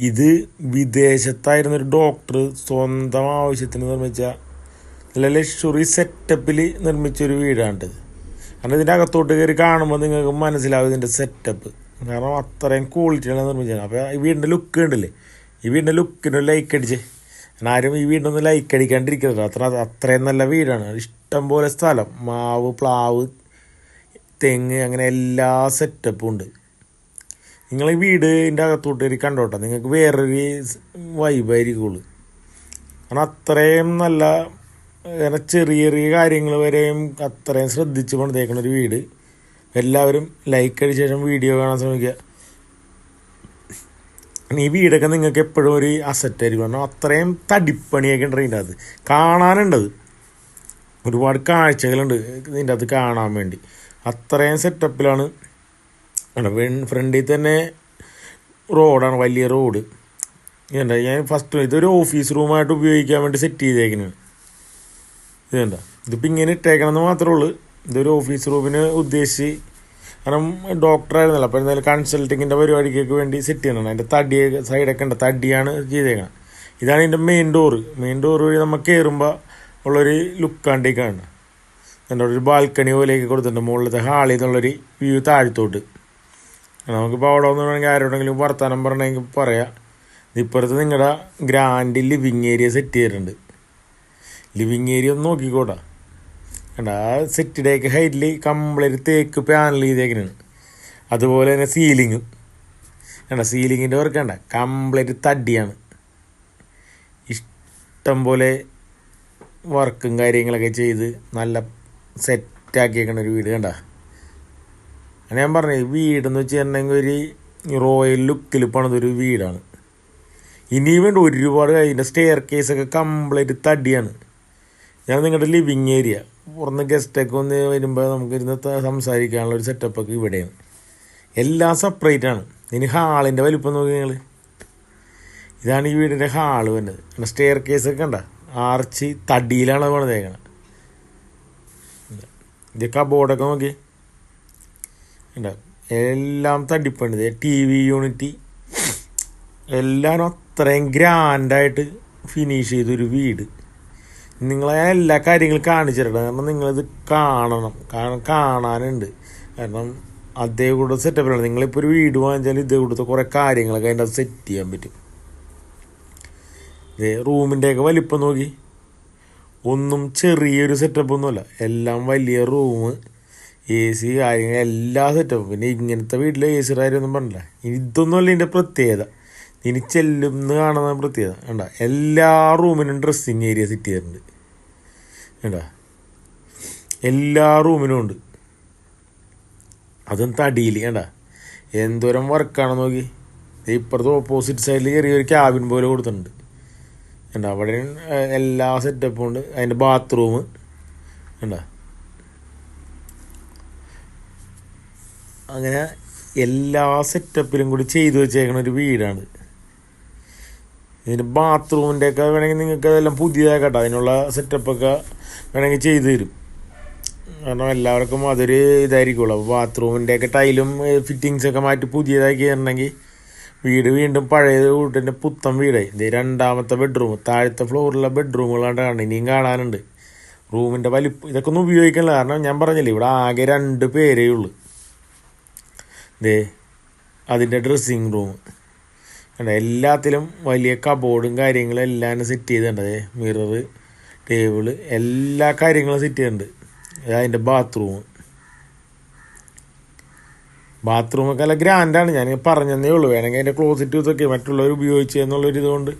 ഇത് വിദേശത്തായിരുന്ന ഒരു ഡോക്ടർ സ്വന്തം ആവശ്യത്തിന് നിർമ്മിച്ച നല്ല ലക്ഷറി സെറ്റപ്പിൽ നിർമ്മിച്ചൊരു വീടാണിത്. കാരണം ഇതിന്റെ അകത്തോട്ട് കയറി കാണുമ്പോൾ നിങ്ങൾക്ക് മനസ്സിലാവും ഇതിന്റെ സെറ്റപ്പ് കാരണം അത്രയും ക്വാളിറ്റിയാണ് നിർമ്മിച്ചത്. അപ്പോൾ ഈ വീടിന്റെ ലുക്ക് ഉണ്ടല്ലേ? ഈ വീടിന്റെ ലുക്കിന് ലൈക്ക് അടിച്ചേ. കാരണം ആരും ഈ വീടിനൊന്നും ലൈക്ക് അടിക്കാണ്ടിരിക്കരുത്. അത്ര അത്രയും നല്ല വീടാണ്. ഇഷ്ടം പോലെ സ്ഥലം. മാവ് പ്ലാവ് തെങ്ങ് അങ്ങനെ എല്ലാ സെറ്റപ്പും ഉണ്ട്. നിങ്ങൾ ഈ വീടിന്റെ അകത്തോട്ട് കയറി കണ്ടോട്ടെ? നിങ്ങൾക്ക് വേറൊരു വൈബായിരിക്കുള്ളൂ കാരണം അത്രയും നല്ല അങ്ങനെ ചെറിയ ചെറിയ കാര്യങ്ങൾ വരെയും അത്രയും ശ്രദ്ധിച്ച് പണിതേക്കുന്ന ഒരു വീട്. എല്ലാവരും ലൈക്ക് അടിച്ച ശേഷം വീഡിയോ കാണാൻ ശ്രമിക്കുക. ഈ വീടൊക്കെ നിങ്ങൾക്ക് എപ്പോഴും ഒരു അസറ്റ് ആയിരിക്കും. കാരണം അത്രയും തടിപ്പണിയൊക്കെ ഉണ്ട് ഇതിന്റെ അകത്ത്. കാണാനുണ്ടത് ഒരുപാട് കാഴ്ചകളുണ്ട് ഇതിന്റെ അകത്ത് കാണാൻ വേണ്ടി. അത്രയും സെറ്റപ്പിലാണ് ഫ്രണ്ടിൽ തന്നെ റോഡാണ് വലിയ റോഡ്. ഇതുണ്ട ഞാൻ ഫസ്റ്റ് ഇതൊരു ഓഫീസ് റൂമായിട്ട് ഉപയോഗിക്കാൻ വേണ്ടി സെറ്റ് ചെയ്തേക്കുന്നത് ഇതുണ്ട ഇതിപ്പോൾ ഇങ്ങനെ ഇട്ടേക്കണമെന്ന് മാത്രമേ ഉള്ളൂ. ഇതൊരു ഓഫീസ് റൂമിന് ഉദ്ദേശിച്ച് കാരണം ഡോക്ടറായിരുന്നല്ലോ അപ്പോൾ എന്തായാലും കൺസൾട്ടിങ്ങിന്റെ പരിപാടിക്കൊക്കെ വേണ്ടി സെറ്റ് ചെയ്യണം അതിന്റെ തടി സൈഡൊക്കെ ഉണ്ട് തടിയാണ് ചെയ്തേക്കണം ഇതാണ് ഇതിന്റെ മെയിൻ ഡോറ് മെയിൻ ഡോറ് വഴി നമുക്ക് കയറുമ്പോൾ ഉള്ളൊരു ലുക്കാണ്ടേക്കാണ് എന്റെ ഒരു ബാൽക്കണി പോലെയൊക്കെ കൊടുത്തിട്ടുണ്ട് മുകളിലത്തെ ഹാളിൽ നിന്നുള്ളൊരു വ്യൂ താഴത്തോട്ട്. നമുക്കിപ്പോൾ അവിടെ ഒന്ന് വേണമെങ്കിൽ ആരോടെങ്കിലും വർത്തമാനം പറയണമെങ്കിൽ പറയാം. ഇപ്പുറത്ത് നിങ്ങളുടെ ഗ്രാൻഡ് ലിവിങ് ഏരിയ സെറ്റ് ചെയ്തിട്ടുണ്ട്. ലിവിങ് ഏരിയ ഒന്ന് നോക്കിക്കോട്ടെ. കണ്ട ആ സെറ്റിടേക്ക് ഹൈറ്റിൽ കംപ്ലീറ്റ് തേക്ക് പാനൽ ചെയ്തേക്കാണ്. അതുപോലെ തന്നെ സീലിങ്ങും കണ്ട സീലിങ്ങിന്റെ വർക്ക് കണ്ട കംപ്ലീറ്റ് തടിയാണ്. ഇഷ്ടം പോലെ വർക്കും കാര്യങ്ങളൊക്കെ ചെയ്ത് നല്ല സെറ്റാക്കിയേക്കണ ഒരു വീട് കണ്ട. ഞാൻ പറഞ്ഞു ഈ വീടെന്ന് വെച്ചിട്ടുണ്ടെങ്കിൽ ഒരു റോയൽ ലുക്കിൽ പണിതൊരു വീടാണ്. ഇനിയും വേണ്ട ഒരുപാട് അതിന്റെ സ്റ്റെയർ കേസൊക്കെ കംപ്ലീറ്റ് തടിയാണ്. ഞാൻ നിങ്ങളുടെ ലിവിങ് ഏരിയ പുറന്ന് ഗസ്റ്റൊക്കെ ഒന്ന് വരുമ്പോൾ നമുക്ക് ഇരുന്ന് സംസാരിക്കാനുള്ള ഒരു സെറ്റപ്പൊക്കെ ഇവിടെയാണ്. എല്ലാം സെപ്പറേറ്റ് ആണ്. ഇനി ഹാളിന്റെ വലിപ്പം നോക്കി നിങ്ങൾ ഇതാണ് ഈ വീടിന്റെ ഹാൾ വരുന്നത്. സ്റ്റെയർ കേസൊക്കെ കണ്ട? ആർച്ച് തടിയിലാണ് പണിതേക്കണം. ഇത്. കബോർഡൊക്കെ നോക്കി. ഉണ്ട് എല്ലാം തടിപ്പണിത് ടി വി യൂണിറ്റ് എല്ലാവരും അത്രയും ഗ്രാൻഡായിട്ട് ഫിനിഷ് ചെയ്തൊരു വീട്. നിങ്ങളെ എല്ലാ കാര്യങ്ങളും കാണിച്ചിട്ടുണ്ട്. കാരണം നിങ്ങളിത് കാണണം. കാരണം കാണാനുണ്ട്. കാരണം അതേ കൂടെ സെറ്റപ്പിലാണ് നിങ്ങളിപ്പോൾ ഒരു വീട് വാങ്ങിച്ചാൽ ഇതേ കൂടത്തെ കുറേ കാര്യങ്ങളൊക്കെ അതിന്റെ അത് സെറ്റ് ചെയ്യാൻ പറ്റും. ഇതേ റൂമിന്റെയൊക്കെ വലിപ്പം നോക്കി. ഒന്നും ചെറിയൊരു സെറ്റപ്പൊന്നുമല്ല എല്ലാം വലിയ റൂം. എ സി കാര്യങ്ങൾ എല്ലാ സെറ്റപ്പും. പിന്നെ ഇങ്ങനത്തെ വീട്ടിലെ എ സിയുടെ കാര്യമൊന്നും പറഞ്ഞില്ല. ഇതൊന്നുമല്ല ഇതിന്റെ പ്രത്യേകത. ഇനി ചെല്ലുന്ന കാണുന്ന പ്രത്യേകത. കണ്ട? എല്ലാ റൂമിനും ഡ്രസ്സിങ് ഏരിയ സെറ്റ് ചെയ്തിട്ടുണ്ട്. കണ്ട? എല്ലാ റൂമിനും ഉണ്ട്. അതും തടിയിൽ കണ്ട? എന്തോരം വർക്കാണ് നോക്കി. ഇപ്പുറത്തെ ഓപ്പോസിറ്റ് സൈഡിൽ ചെറിയൊരു ക്യാബിൻ പോലെ കൊടുത്തിട്ടുണ്ട്. കണ്ട? അവിടെ എല്ലാ സെറ്റപ്പും ഉണ്ട്. അതിന്റെ ബാത്റൂം കണ്ട? അങ്ങനെ എല്ലാ സെറ്റപ്പിലും കൂടി ചെയ്തു വെച്ചേക്കണ ഒരു വീടാണ്. ഇതിന്റെ ബാത്റൂമിന്റെ ഒക്കെ വേണമെങ്കിൽ നിങ്ങൾക്ക് അതെല്ലാം പുതിയതാക്കട്ടെ. അതിനുള്ള സെറ്റപ്പൊക്കെ വേണമെങ്കിൽ ചെയ്തു തരും. കാരണം എല്ലാവർക്കും അതൊരു ഇതായിരിക്കുള്ളൂ. അപ്പോൾ ബാത്റൂമിന്റെ ഒക്കെ ടൈലും ഫിറ്റിങ്സ് ഒക്കെ മാറ്റി പുതിയതായി തരണമെങ്കിൽ വീട് വീണ്ടും പഴയ വീട്ടിന്റെ പുത്തൻ വീടായി. ഇത് രണ്ടാമത്തെ ബെഡ്റൂം താഴത്തെ ഫ്ലോറിലെ ബെഡ്റൂമുകളാണ്ട് കാണും ഇനിയും കാണാനുണ്ട്. റൂമിന്റെ വലിപ്പം ഇതൊക്കെ ഒന്നും ഉപയോഗിക്കണില്ല. കാരണം ഞാൻ പറഞ്ഞില്ലേ ഇവിടെ ആകെ രണ്ട് പേരേ ഉള്ളൂ. ദേ അതിന്റെ ഡ്രസ്സിങ് റൂം കണ്ട എല്ലാത്തിലും വലിയ കബോർഡും കാര്യങ്ങളും എല്ലാം സെറ്റ് ചെയ്തിട്ടുണ്ട്. മിറർ ടേബിൾ എല്ലാ കാര്യങ്ങളും സെറ്റ് ചെയ്തിട്ടുണ്ട്. അതിന്റെ ബാത്റൂം ബാത്റൂമൊക്കെ നല്ല ഗ്രാൻഡാണ് ഞാൻ പറഞ്ഞതേ ഉള്ളൂ. വേണമെങ്കിൽ അതിന്റെ ക്ലോസറ്റ് ഇതൊക്കെ മറ്റുള്ളവർ ഉപയോഗിച്ചു എന്നുള്ളൊരു ഇതുകൊണ്ട്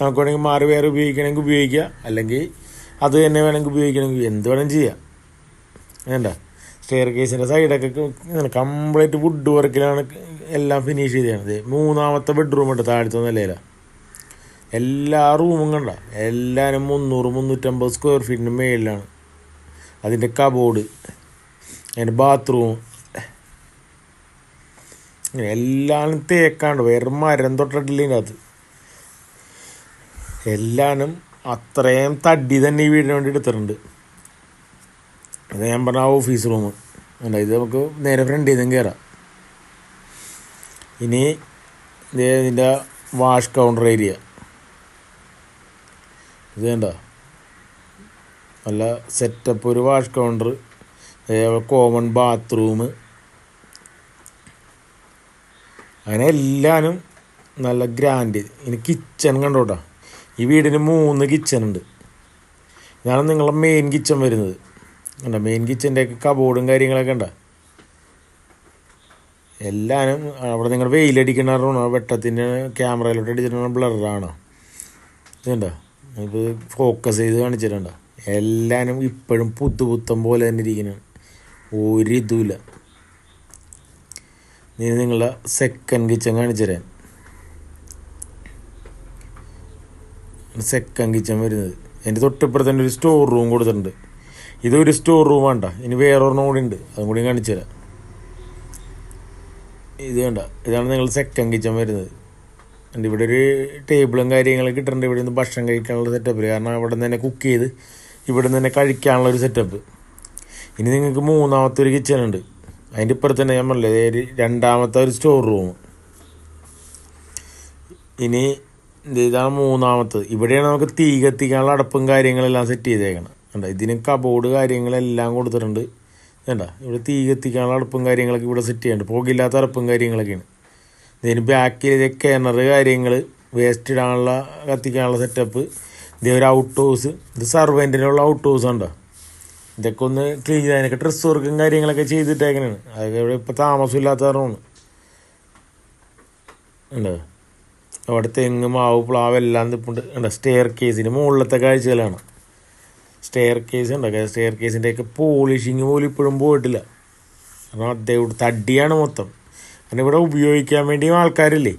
നമുക്ക് വേണമെങ്കിൽ മാറി വേറെ ഉപയോഗിക്കണമെങ്കിൽ ഉപയോഗിക്കുക അല്ലെങ്കിൽ അത് തന്നെ വേണമെങ്കിൽ ഉപയോഗിക്കണമെങ്കിൽ എന്ത് വേണമെങ്കിൽ ചെയ്യാം. വേണ്ട. സ്റ്റെയർ കേസിന്റെ സൈഡൊക്കെ ഇങ്ങനെ കംപ്ലീറ്റ് വുഡ് വർക്കിലാണ് എല്ലാം ഫിനിഷ് ചെയ്തത് മൂന്നാമത്തെ ബെഡ്റൂം ഉണ്ട് താഴത്തെ നിലയില എല്ലാ റൂമും കണ്ട? എല്ലാവരും മുന്നൂറ് മുന്നൂറ്റമ്പത് സ്ക്വയർ ഫീറ്റിന് മേളിലാണ്. അതിന്റെ കബോർഡ് അതിന്റെ ബാത്റൂം എല്ലാം തേക്കാണ്ട് വേറെ മരം തൊട്ടിട്ടില്ല അത് എല്ലാനും അത്രയും തടി തന്നെ ഈ വീടിന് വേണ്ടി എടുത്തിട്ടുണ്ട്. അത് ഞാൻ പറഞ്ഞ ആ ഓഫീസ് റൂം അല്ല ഇത് നമുക്ക് നേരെ ഫ്രണ്ടിൽ നിന്നും കയറാം ഇനി ഇതിന്റെ വാഷ് കൗണ്ടർ ഏരിയ ഇത് വേണ്ട നല്ല സെറ്റപ്പ് ഒരു വാഷ് കൗണ്ടർ കോമൺ ബാത്റൂം അങ്ങനെ എല്ലാനും നല്ല ഗ്രാൻഡ് ഇനി കിച്ചൺ കണ്ടോട്ടാ ഈ വീടിന് മൂന്ന് കിച്ചൺ ഉണ്ട്. ഇതാണ് നിങ്ങളുടെ മെയിൻ കിച്ചൺ വരുന്നത്. കണ്ട മെയിൻ കിച്ചന്റെയൊക്കെ കബോർഡും കാര്യങ്ങളൊക്കെ ഉണ്ട? എല്ലാവരും അവിടെ നിങ്ങൾ വെയിലടിക്കണ വെട്ടത്തിന്റെ ക്യാമറയിലോട്ട് അടിച്ചിട്ടുണ്ടോ ബ്ലറാണ് ഇതുണ്ടോ? ഇപ്പോൾ ഫോക്കസ് ചെയ്ത് കാണിച്ചിട്ടുണ്ട്? എല്ലാവരും ഇപ്പോഴും പുത്തുപുത്തം പോലെ തന്നെ ഇരിക്കണം ഒരു ഇതുമില്ല. നീ നിങ്ങളുടെ സെക്കൻഡ് കിച്ചൻ കാണിച്ചു തരാൻ സെക്കൻഡ് കിച്ചൻ വരുന്നത്. എന്റെ തൊട്ടിപ്പുറത്തന്നെ ഒരു സ്റ്റോർ റൂം കൊടുത്തിട്ടുണ്ട്. ഇതൊരു സ്റ്റോർ റൂം വേണ്ട ഇനി വേറൊരെണ്ണം കൂടി ഉണ്ട് അതും കൂടി കാണിച്ചു തരാം. ഇത് വേണ്ട ഇതാണ് നിങ്ങൾ സെക്കൻഡ് കിച്ചൺ വരുന്നത്. ഉണ്ട് ഇവിടെ ഒരു ടേബിളും കാര്യങ്ങളും കിട്ടുന്നുണ്ട് ഇവിടെ നിന്ന് ഭക്ഷണം കഴിക്കാനുള്ള സെറ്റപ്പ് കാരണം ഇവിടെ നിന്ന് തന്നെ കുക്ക് ചെയ്ത് ഇവിടെ നിന്ന് തന്നെ കഴിക്കാനുള്ള ഒരു സെറ്റപ്പ് ഇനി നിങ്ങൾക്ക് മൂന്നാമത്തെ ഒരു കിച്ചൺ ഉണ്ട്. അതിന്റെ ഇപ്പുറത്ത് തന്നെ ഞാൻ പറഞ്ഞില്ലേ രണ്ടാമത്തെ ഒരു സ്റ്റോർ റൂം ഇനി ഇതാണ് മൂന്നാമത്തത്. ഇവിടെയാണ് നമുക്ക് തീ കത്തിക്കാനുള്ള അടപ്പും കാര്യങ്ങളെല്ലാം സെറ്റ് ചെയ്തേക്കണം. കണ്ട ഇതിന് ബോർഡ് കാര്യങ്ങളെല്ലാം കൊടുത്തിട്ടുണ്ട്. വേണ്ട ഇവിടെ തീ കത്തിക്കാനുള്ള അടുപ്പും കാര്യങ്ങളൊക്കെ ഇവിടെ സെറ്റ് ചെയ്യുന്നുണ്ട് പുകയില്ലാത്ത അടുപ്പും കാര്യങ്ങളൊക്കെയാണ്. ഇതിന് ബാക്കിൽ ഇതേ കിണർ കാര്യങ്ങൾ വേസ്റ്റ് ഇടാനുള്ള കത്തിക്കാനുള്ള സെറ്റപ്പ് ഇതേ ഒരു ഔട്ട് ഹൗസ് ഇത് സർവന്റിനുള്ള ഔട്ട് ഹൗസ് ഉണ്ടോ ഇതൊക്കെ ഒന്ന് ക്ലീൻ ചെയ്ത് അതിനൊക്കെ ഡ്രസ്സ് വർക്കും കാര്യങ്ങളൊക്കെ ചെയ്തിട്ടേക്കണാണ്. അതൊക്കെ ഇവിടെ ഇപ്പോൾ താമസമില്ലാത്ത കാരണമാണ് ഉണ്ടോ അവിടെ തെങ്ങ് മാവ് പ്ലാവ് എല്ലാം നിൽപ്പുണ്ട് ഉണ്ട് സ്റ്റെയർ കേസിന് മുകളിലത്തെ കാഴ്ചകളാണ്. സ്റ്റെയർ കേസ് ഉണ്ടാക്കുക സ്റ്റെയർ കേസിന്റെയൊക്കെ പോളിഷിങ് പോലും ഇപ്പോഴും പോയിട്ടില്ല. കാരണം അദ്ദേഹം തടിയാണ് മൊത്തം. കാരണം ഇവിടെ ഉപയോഗിക്കാൻ വേണ്ടിയും ആൾക്കാരില്ലേ?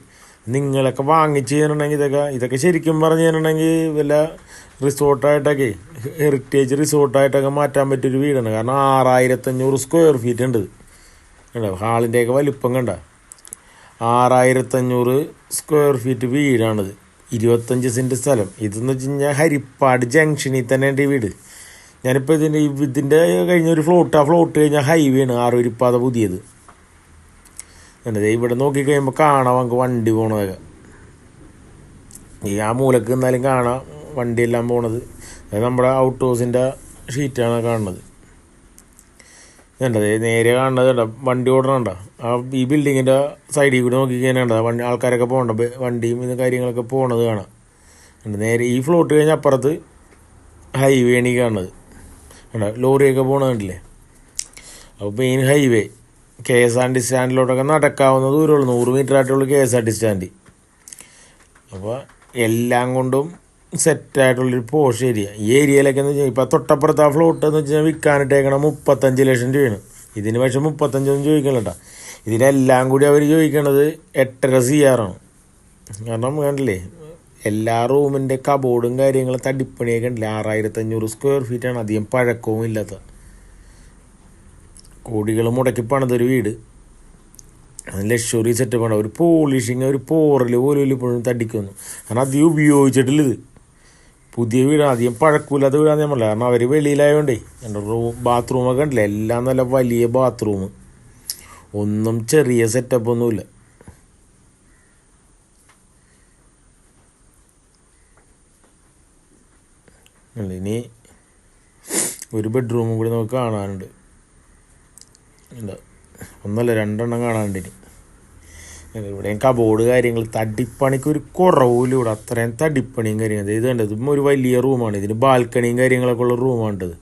നിങ്ങളൊക്കെ വാങ്ങിച്ച് തരണമെങ്കിൽ ഇതൊക്കെ ഇതൊക്കെ ശരിക്കും പറഞ്ഞു തരണമെങ്കിൽ വല്ല റിസോർട്ടായിട്ടൊക്കെ ഹെറിറ്റേജ് റിസോർട്ടായിട്ടൊക്കെ മാറ്റാൻ പറ്റിയൊരു വീടാണ്. കാരണം ആറായിരത്തഞ്ഞൂറ് സ്ക്വയർ ഫീറ്റ് ഉണ്ട്. കണ്ടോ? ഹാളിന്റെയൊക്കെ വലിപ്പം കണ്ട? ആറായിരത്തഞ്ഞൂറ് സ്ക്വയർ ഫീറ്റ് വീടാണിത്. ഇരുപത്തഞ്ച് സെന്റ് സ്ഥലം. ഇതെന്ന് വെച്ച് കഴിഞ്ഞാൽ ഹരിപ്പാട് ജംഗ്ഷനിൽ തന്നെ എന്റെ വീട് ഞാനിപ്പോൾ ഇതിന്റെ ഇതിന്റെ കഴിഞ്ഞ ഒരു ഫ്ലോട്ട് ആ ഫ്ലോട്ട് കഴിഞ്ഞാൽ ഹൈവേ ആണ് ആറുവരിപ്പാത പുതിയത്. എന്നിട്ട് ഇവിടെ നോക്കിക്കഴിയുമ്പോൾ കാണാം നമുക്ക് വണ്ടി പോണതൊക്കെ ഈ ആ മൂലക്ക് നിന്നാലും കാണാം വണ്ടിയെല്ലാം പോണത്. അത് നമ്മുടെ ഔട്ട് ഹൗസിന്റെ ഷീറ്റാണ് കാണുന്നത്. കണ്ടത് നേരെ കാണുന്നത് കണ്ട? വണ്ടി ഓടണണ്ട ആ ഈ ബിൽഡിങ്ങിന്റെ സൈഡിൽ കൂടി നോക്കി കഴിഞ്ഞാൽ വണ്ടി ആൾക്കാരൊക്കെ പോകണ്ട? വണ്ടിയും ഇത് കാര്യങ്ങളൊക്കെ പോകണത് കാണാം. നേരെ ഈ ഫ്ലോട്ട് കഴിഞ്ഞ അപ്പുറത്ത് ഹൈവേ ആണ് ഈ കാണുന്നത്. കണ്ട? ലോറിയൊക്കെ പോകണത് കണ്ടില്ലേ? അപ്പോൾ main highway K S R T സ്റ്റാൻഡിലോട്ടൊക്കെ നടക്കാവുന്ന ദൂരമുള്ളൂ. നൂറ് മീറ്റർ ആയിട്ടുള്ളൂ K S R T stand അപ്പോൾ എല്ലാം കൊണ്ടും സെറ്റായിട്ടുള്ളൊരു പോഷ് ഏരിയ. ഈ ഏരിയയിലൊക്കെ എന്ന് വെച്ചാൽ ഇപ്പോൾ തൊട്ടപ്പുറത്ത് ആ ഫ്ലോട്ട് എന്ന് വെച്ചാൽ വിൽക്കാനിട്ടേക്കണം മുപ്പത്തഞ്ച് ലക്ഷം രൂപയാണ്. ഇതിന് പക്ഷെ മുപ്പത്തഞ്ചൊന്നും ചോദിക്കണം കേട്ടോ ഇതിനെല്ലാം കൂടി അവർ ചോദിക്കണത് എട്ടര സി ആറാണ് കാരണം കണ്ടില്ലേ എല്ലാ റൂമിന്റെ കബോർഡും കാര്യങ്ങളും തടിപ്പണിയൊക്കെ ഉണ്ടല്ലേ ആറായിരത്തഞ്ഞൂറ് സ്ക്വയർ ഫീറ്റാണ് അധികം പഴക്കവും ഇല്ലാത്ത. കോടികൾ മുടക്കി പണിതൊരു വീട്. ലക്ഷറി സെറ്റപ്പാണ് ഒരു പോളിഷിങ് ഒരു പോറൽ പോലും ഇപ്പോഴും തടിക്കുന്നു. കാരണം അധികം ഉപയോഗിച്ചിട്ടില്ല ഇത്. പുതിയ വീട് അധികം പഴക്കൂലാത്ത വീടാന്ന് പറഞ്ഞില്ല? കാരണം അവർ വെളിയിലായതുകൊണ്ടേ എന്റെ റൂം ബാത്റൂമൊക്കെ ഉണ്ടല്ലേ എല്ലാം നല്ല വലിയ ബാത്റൂം ഒന്നും ചെറിയ സെറ്റപ്പ് ഒന്നുമില്ല. ഇനി ഒരു ബെഡ്റൂമും കൂടി നമുക്ക് കാണാനുണ്ട്. ഒന്നല്ല രണ്ടെണ്ണം കാണാനുണ്ട് ഇനി. ഇവിടെയും കബോർഡ് കാര്യങ്ങൾ തടിപ്പണിക്ക് ഒരു കുറവില്ല ഇവിടെ. അത്രയും തടിപ്പണിയും കാര്യങ്ങൾ ഇത് കണ്ടത് ഇപ്പം ഒരു വലിയ റൂമാണ് ഇതിന് ബാൽക്കണിയും കാര്യങ്ങളൊക്കെ ഉള്ള റൂമാണിത്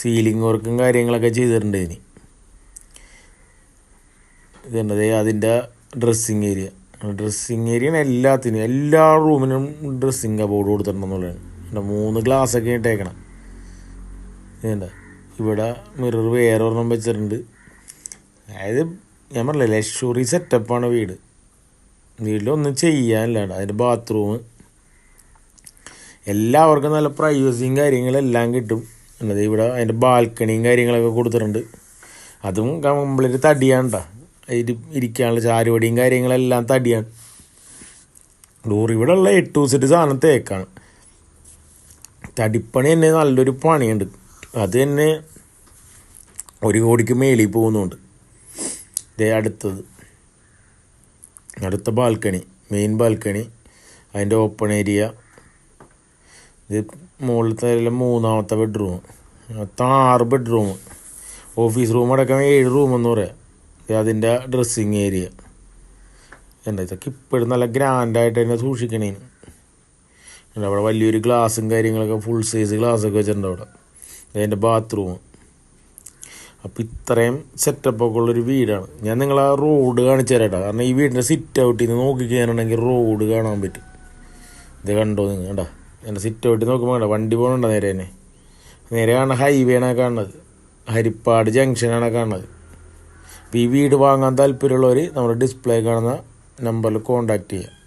സീലിംഗ് വർക്കും കാര്യങ്ങളൊക്കെ ചെയ്തിട്ടുണ്ട് ഇനി ഇത് കണ്ടത് അതിന്റെ ഡ്രസ്സിങ് ഏരിയ ഡ്രസ്സിങ് ഏരിയ എല്ലാത്തിനും എല്ലാ റൂമിനും ഡ്രസ്സിങ് കബോർഡ് കൊടുത്തിട്ടുണ്ടെന്നുള്ളതാണ്. ഇവിടെ മൂന്ന് ഗ്ലാസ് ഒക്കെ ഇട്ടേക്കണം. ഇതുണ്ട് ഇവിടെ മിറർ വേറെ ഒരെണ്ണം വെച്ചിട്ടുണ്ട്. അതായത് ഞാൻ പറഞ്ഞില്ല ലക്ഷറി സെറ്റപ്പാണ് വീട്. വീട്ടിലൊന്നും ചെയ്യാനില്ലാണ്ട് അതിന്റെ ബാത്റൂം എല്ലാവർക്കും നല്ല പ്രൈവസിയും കാര്യങ്ങളെല്ലാം കിട്ടും. എന്നത് ഇവിടെ അതിന്റെ ബാൽക്കണിയും കാര്യങ്ങളൊക്കെ കൊടുത്തിട്ടുണ്ട്. അതും കംപ്ലീറ്റ് തടിയാണ് കേട്ടോ അതിൽ ഇരിക്കാനുള്ള ചാരുപടിയും കാര്യങ്ങളെല്ലാം തടിയാണ്. ഡോർ ഇവിടെ ഉള്ള എട്ട് ദിവസത്തെ സാധനം തേക്കാണ്. തടിപ്പണി തന്നെ നല്ലൊരു പണിയുണ്ട്. അത് തന്നെ ഒരു കോടിക്ക് മേളിൽ പോകുന്നുണ്ട്. ഇതേ അടുത്തത്. അടുത്ത ബാൽക്കണി മെയിൻ ബാൽക്കണി അതിന്റെ ഓപ്പൺ ഏരിയ ഇത് മുകളിലത്തെ മൂന്നാമത്തെ ബെഡ്റൂം മൊത്തം ആറ് ബെഡ്റൂം ഓഫീസ് റൂം അടക്കം ഏഴ് റൂം എന്ന് പറയാം. അതിന്റെ ഡ്രസ്സിങ് ഏരിയ എന്താ ഇതൊക്കെ ഇപ്പോഴും നല്ല ഗ്രാൻഡായിട്ട് തന്നെ സൂക്ഷിക്കണേന് അവിടെ വലിയൊരു ഗ്ലാസും കാര്യങ്ങളൊക്കെ ഫുൾ സൈസ് ഗ്ലാസ്സൊക്കെ വെച്ചിട്ടുണ്ട് അവിടെ. അതിന്റെ ബാത്റൂം അപ്പോൾ ഇത്രയും സെറ്റപ്പൊക്കെ ഉള്ളൊരു വീടാണ്. ഞാൻ നിങ്ങൾ ആ റോഡ് കാണിച്ചു തരാം കാരണം ഈ വീടിന്റെ സിറ്റ് ഔട്ടിൽ നിന്ന് നോക്കി കഴിഞ്ഞിട്ടുണ്ടെങ്കിൽ റോഡ് കാണാൻ പറ്റും. ഇത് കണ്ടോ നിങ്ങൾ? കണ്ടാ? എന്റെ സിറ്റ് ഔട്ടിൽ നോക്കുമ്പോൾ കണ്ട? വണ്ടി പോകണുണ്ടോ നേരെ തന്നെ നേരെയാണ് ഹൈവേ ആണ് കാണുന്നത്. ഹരിപ്പാട് ജംഗ്ഷനാണ് കാണുന്നത്. അപ്പോൾ ഈ വീട് വാങ്ങാൻ താല്പര്യമുള്ളവർ നമ്മുടെ ഡിസ്പ്ലേ കാണുന്ന നമ്പറിൽ കോൺടാക്റ്റ് ചെയ്യുക